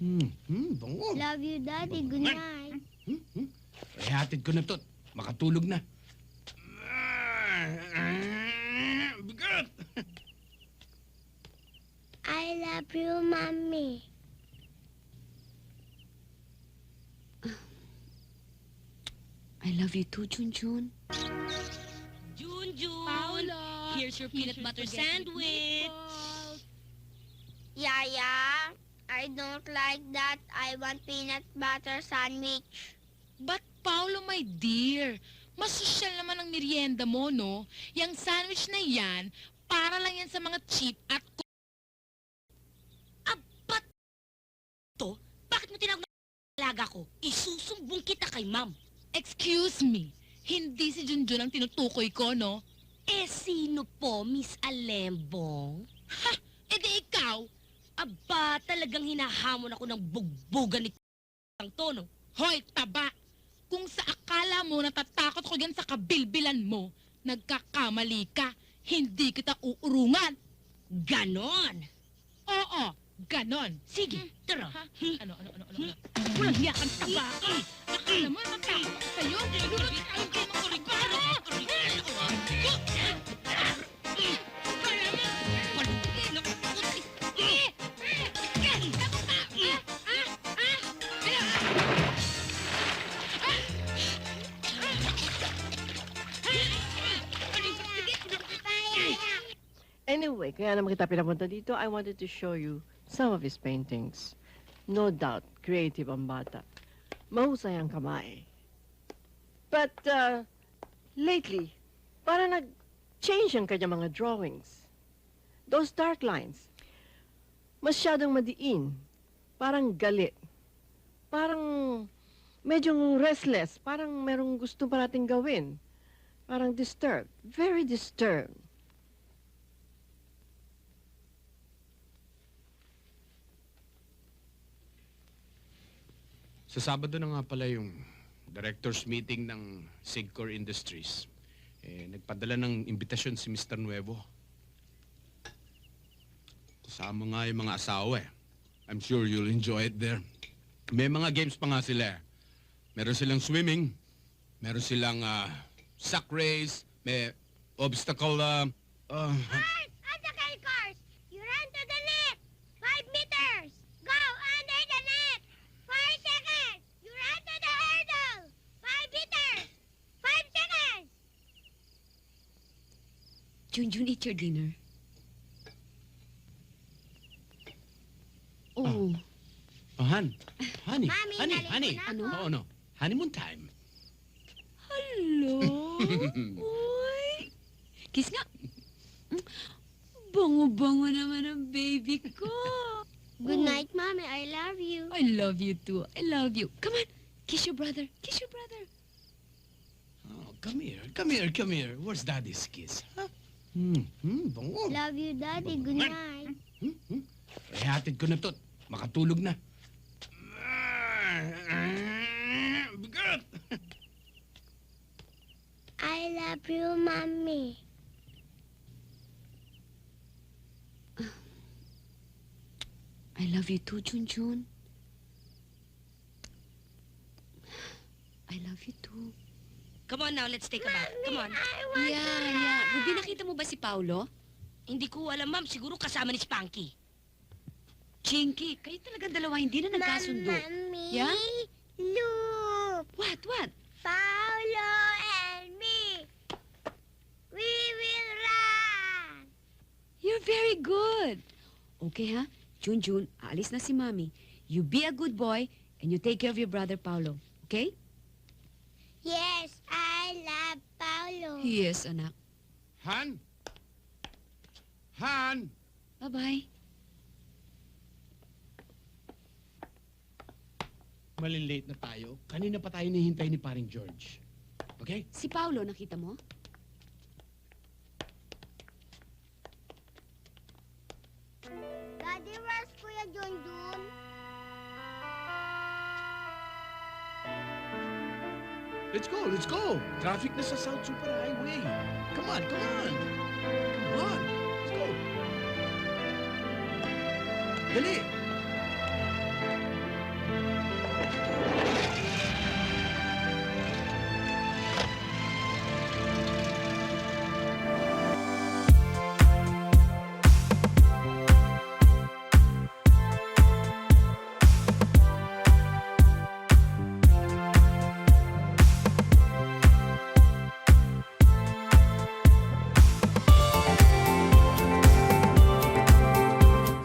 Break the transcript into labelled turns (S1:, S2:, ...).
S1: Hmm, hmm, bango.
S2: Love you, Daddy. Good night.
S1: Hmm, hmm. Eh, hatid ko na to. Makatulog na. Bigat!
S2: I love you, Mommy.
S3: I love you too, Junjun.
S4: June.
S5: Paolo!
S4: Here's your peanut butter sandwich.
S2: Yaya, I don't like that. I want peanut butter sandwich.
S5: But Paolo, my dear, mas sosyal naman ang merienda mo, no? Yang sandwich na yan, para lang yan sa mga cheap at
S4: Abat to? Bakit mo tinawag na ko? Isusumbong kita kay ma'am.
S5: Excuse me, hindi si Junjun ang tinutukoy ko, no?
S4: Eh, sino po, Miss Alembong?
S5: E di ikaw,
S4: Aba, talagang hinahamon ako ng bugbugan ni ang tono.
S5: hoy, taba! Kung sa akala mo natatakot ko yan sa kabilbilan mo, nagkakamali ka. Hindi kita uurungan.
S4: Ganon.
S5: Oo, ganon.
S4: Sige, tara.
S5: Ha? Ano, ano, ano, ano? ano?
S4: Walang hiya kang taba ka.
S5: Akala mo natakot ako sa'yo? Lunod tayo kayo mga rigaro!
S6: Anyway, kaya naman kita pinapunta dito, I wanted to show you some of his paintings. No doubt, creative ang bata. Mahusay ang kamay. But, uh, lately, para nag-change ang kanya mga drawings. Those dark lines, masyadong madiin. Parang galit. Parang medyo restless. Parang merong gusto pa nating gawin. Parang disturbed. Very disturbed.
S1: Sa Sabado na nga pala yung director's meeting ng Sigcor Industries. Eh, nagpadala ng imbitasyon si Mr. Nuevo. Kasama nga yung mga asawa eh. I'm sure you'll enjoy it there. May mga games pa nga sila eh. Meron silang swimming, meron silang ah, sack race, may obstacle, uh, uh,
S3: Junjun, eat your dinner. Oh,
S1: oh, Han. Honey,
S2: Mami,
S1: honey,
S2: naligo
S1: honey.
S2: na
S3: Ano?
S1: Oo, no. Honeymoon time.
S3: hello. Uy. Kiss nga. Mm. Bango-bango naman ang baby ko.
S2: Good
S3: Oh,
S2: night, Mommy. I love you.
S3: I love you too. I love you. Come on. Kiss your brother. Kiss your brother.
S1: Oh, come here, come here, come here. Where's Daddy's kiss? Huh? Hmm, hmm, bango.
S2: Love you, Daddy. Good night.
S1: Hmm, hmm. Eh, hatid ko na to. Makatulog na. Bigat!
S2: I love you, Mommy.
S3: I love you too, Junjun. I love you too.
S4: Come on now, let's take a bath. Come on.
S2: I want
S3: Yeah, yeah. Ruby, nakita mo ba si Paulo?
S4: Hindi ko alam, ma'am. Siguro kasama ni Spanky.
S3: Chinky, kayo talaga dalawa hindi na nagkasundo.
S2: Mommy.
S3: Yeah?
S2: Look.
S3: What, what?
S2: Paolo and me. We will run.
S3: You're very good. Okay, ha? Junjun, aalis na si Mami. You be a good boy and you take care of your brother Paulo. Okay?
S2: Yes, I love Paolo.
S3: Yes, anak.
S1: Han? Han?
S3: Bye-bye.
S1: Malilate na tayo. Kanina pa tayo nahihintay ni paring George. Okay?
S3: Si Paulo, nakita mo?
S2: Daddy, where's Kuya Junjun?
S1: Let's go, let's go. Traffic na sa South Super Highway. Come on, come on. Come on. Let's go. Dali.